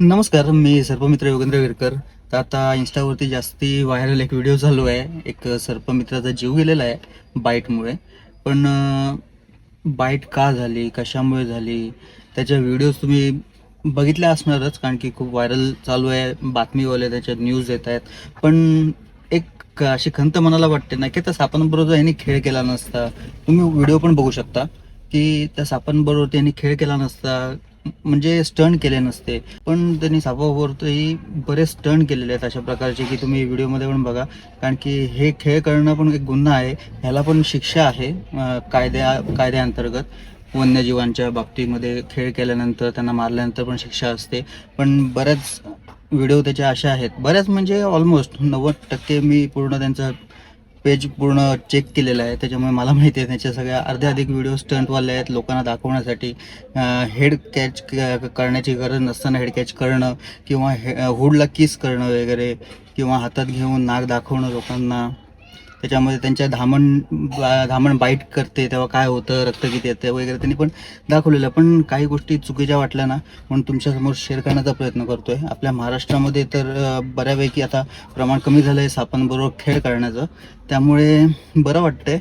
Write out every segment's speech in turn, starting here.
नमस्कार मी सर्पमित्र योगेंद्र विरकर. तर आता इंस्टावरती जास्ती व्हायरल एक व्हिडिओ चालू आहे. एक सर्पमित्राचा जीव गेलेला आहे बाईटमुळे पण बाईट का झाली कशामुळे झाली त्याच्या व्हिडिओज तुम्ही बघितल्या असणारच कारण की खूप व्हायरल चालू आहे. बातमीवाले त्याच्यात न्यूज येत आहेत. पण एक अशी खंत मनाला वाटते ना की त्या सापांबरोबर यांनी खेळ केला नसता. तुम्ही व्हिडिओ पण बघू शकता की त्या सापांबरोबर त्यांनी खेळ केला नसता. म्हणजे स्टंट केले नसते. पण त्यांनी सापाबरोबरही बरेच स्टंट केलेले आहेत अशा प्रकारचे की तुम्ही व्हिडिओमध्ये पण बघा. कारण की हे खेळ करणं पण एक गुन्हा आहे. ह्याला पण शिक्षा आहे कायद्या कायद्याअंतर्गत. वन्यजीवांच्या बाबतीमध्ये खेळ केल्यानंतर त्यांना मारल्यानंतर पण शिक्षा असते. पण बऱ्याच व्हिडिओ त्याच्या अशा आहेत. बऱ्याच म्हणजे ऑलमोस्ट नव्वद टक्के मी पूर्ण त्यांचा पेज पूर्ण चेक केलेलं आहे. त्याच्यामुळे मला माहिती आहे त्याच्या सगळ्या अर्ध्या अधिक व्हिडिओ स्टंटवाले आहेत लोकांना दाखवण्यासाठी. हेड कॅच करण्याची गरज नसताना हेड कॅच करणं किंवा हे हुडला किस करणं वगैरे किंवा हातात घेऊन नाक दाखवणं लोकांना. त्याच्यामध्ये त्यांच्या धामण बा- धामण बाईट करते तेव्हा काय होतं रक्त किती येते वगैरे त्यांनी पण दाखवलेलं. पण काही गोष्टी चुकीच्या वाटल्या ना म्हणून तुमच्यासमोर शेअर करण्याचा प्रयत्न करतोय. आपल्या महाराष्ट्रामध्ये तर बऱ्यापैकी आता प्रमाण कमी झालं आहे सापांबरोबर खेळ करण्याचं. त्यामुळे बरं वाटतंय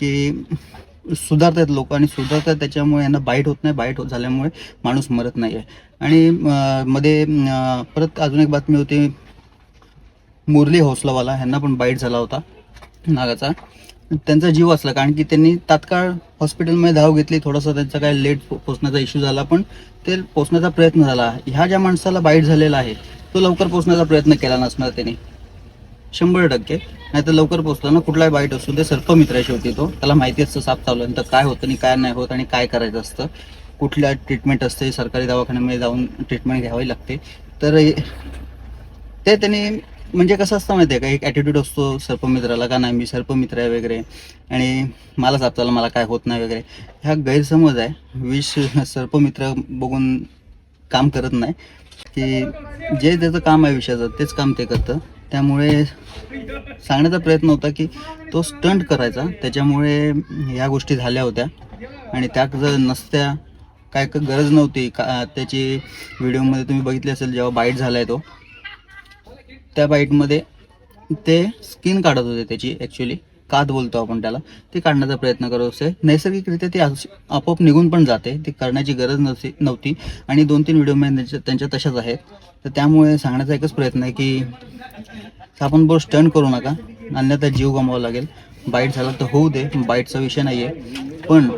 की सुधारतात लोक आणि सुधारतात त्याच्यामुळे यांना बाईट होत नाही. बाईट होत झाल्यामुळे माणूस मरत नाही आहे आणि मध्ये परत अजून एक बातमी होती. मुरली हौसलावाला ह्यांना पण बाईट झाला होता. नागाचा. त्यांचा जीव वाचला कारण की त्यांनी तात्काळ हॉस्पिटलमध्ये धाव घेतली. थोडासा त्यांचा काय लेट पोचण्याचा इश्यू झाला पण ते पोचण्याचा प्रयत्न झाला. ह्या ज्या माणसाला बाईट झालेला आहे तो लवकर पोचण्याचा प्रयत्न केला नसणार त्यांनी. शंभर टक्के. नाही तर लवकर पोचला ना कुठलाही बाईट असतो ते सर्पमित्र मित्राशी होती तो. त्याला माहिती असतं साप चावल्यानंतर काय होतं आणि काय नाही होत आणि काय करायचं असतं. कुठल्या ट्रीटमेंट असते सरकारी दवाखान्यामध्ये जाऊन ट्रीटमेंट घ्यावी लागते. तर ते त्यांनी म्हणजे कसं असतं माहिती आहे का? एक ॲटिट्यूड असतो सर्पमित्राला का नाही मी सर्पमित्र आहे वगैरे. आणि मला सापचाला मला काय होत नाही वगैरे. ह्या गैरसमज आहे. विष सर्पमित्र बघून काम करत नाही. की जे त्याचं काम आहे विषयाचं तेच काम ते करतं. त्यामुळे सांगण्याचा प्रयत्न होता की तो स्टंट करायचा. त्याच्यामुळे ह्या गोष्टी झाल्या होत्या. आणि त्या जर नसत्या काय गरज नव्हती. का त्याची व्हिडिओमध्ये तुम्ही बघितली असेल जेव्हा बाईट आहे तो. त्या बाईटमध्ये ते स्किन काढत होते त्याची ॲक्च्युली कात बोलतो आपण त्याला. ते काढण्याचा प्रयत्न करत असते नैसर्गिकरित्या ती आपोआप निघून पण जाते. ती करण्याची गरज नसे नव्हती. आणि दोन तीन व्हिडिओ त्यांच्या त्यांच्या तशाच आहेत. तर त्यामुळे सांगण्याचा एकच प्रयत्न आहे की आपण बरोबर स्टंट करू नका. अन्यथा जीव गमावा लागेल. बाईट झाला तर होऊ दे. बाईटचा विषय नाही आहे पण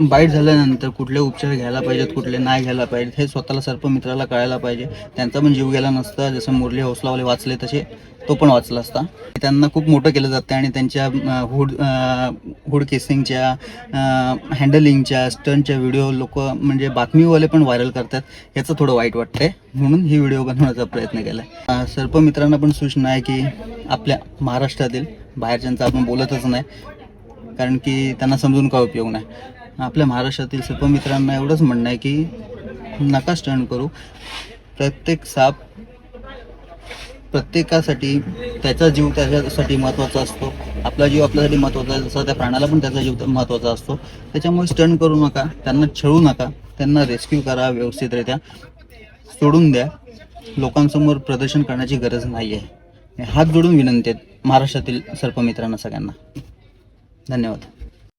बाईट झाल्यानंतर कुठले उपचार घ्यायला पाहिजेत कुठले नाही घ्यायला पाहिजेत हे स्वतःला सर्पमित्राला कळायला पाहिजे. त्यांचा पण जीव गेला नसता जसं मुरली हौसलावाले वाचले तसे तो पण वाचला असता. त्यांना खूप मोठं केलं जातं आणि त्यांच्या हुड हुड केसिंगच्या हँडलिंगच्या स्टंटच्या व्हिडिओ लोक म्हणजे बातमीवाले पण व्हायरल करतात. याचं थोडं वाईट वाटतंय. म्हणून ही व्हिडिओ बनवण्याचा प्रयत्न केला आहे सर्पमित्रांना पण सूचना आहे की आपल्या महाराष्ट्रातील बाहेरच्यांचं आपण बोलतच नाही. कारण की त्यांना समजून काय उपयोग नाही. आपल्या महाराष्ट्रातील सर्पमित्रांना एवढंच म्हणणं आहे की नका स्टंट करू. प्रत्येक साप प्रत्येकासाठी त्याचा जीव त्याच्यासाठी महत्त्वाचा असतो. आपला जीव आपल्यासाठी महत्त्वाचा आहे जसा त्या प्राण्याला पण त्याचा जीव महत्त्वाचा असतो. त्याच्यामुळे स्टंट करू नका त्यांना छळू नका त्यांना रेस्क्यू करा व्यवस्थितरित्या. सोडून द्या. लोकांसमोर प्रदर्शन करण्याची गरज नाही आहे हात जोडून विनंती आहेत महाराष्ट्रातील सर्पमित्रांना सगळ्यांना. धन्यवाद.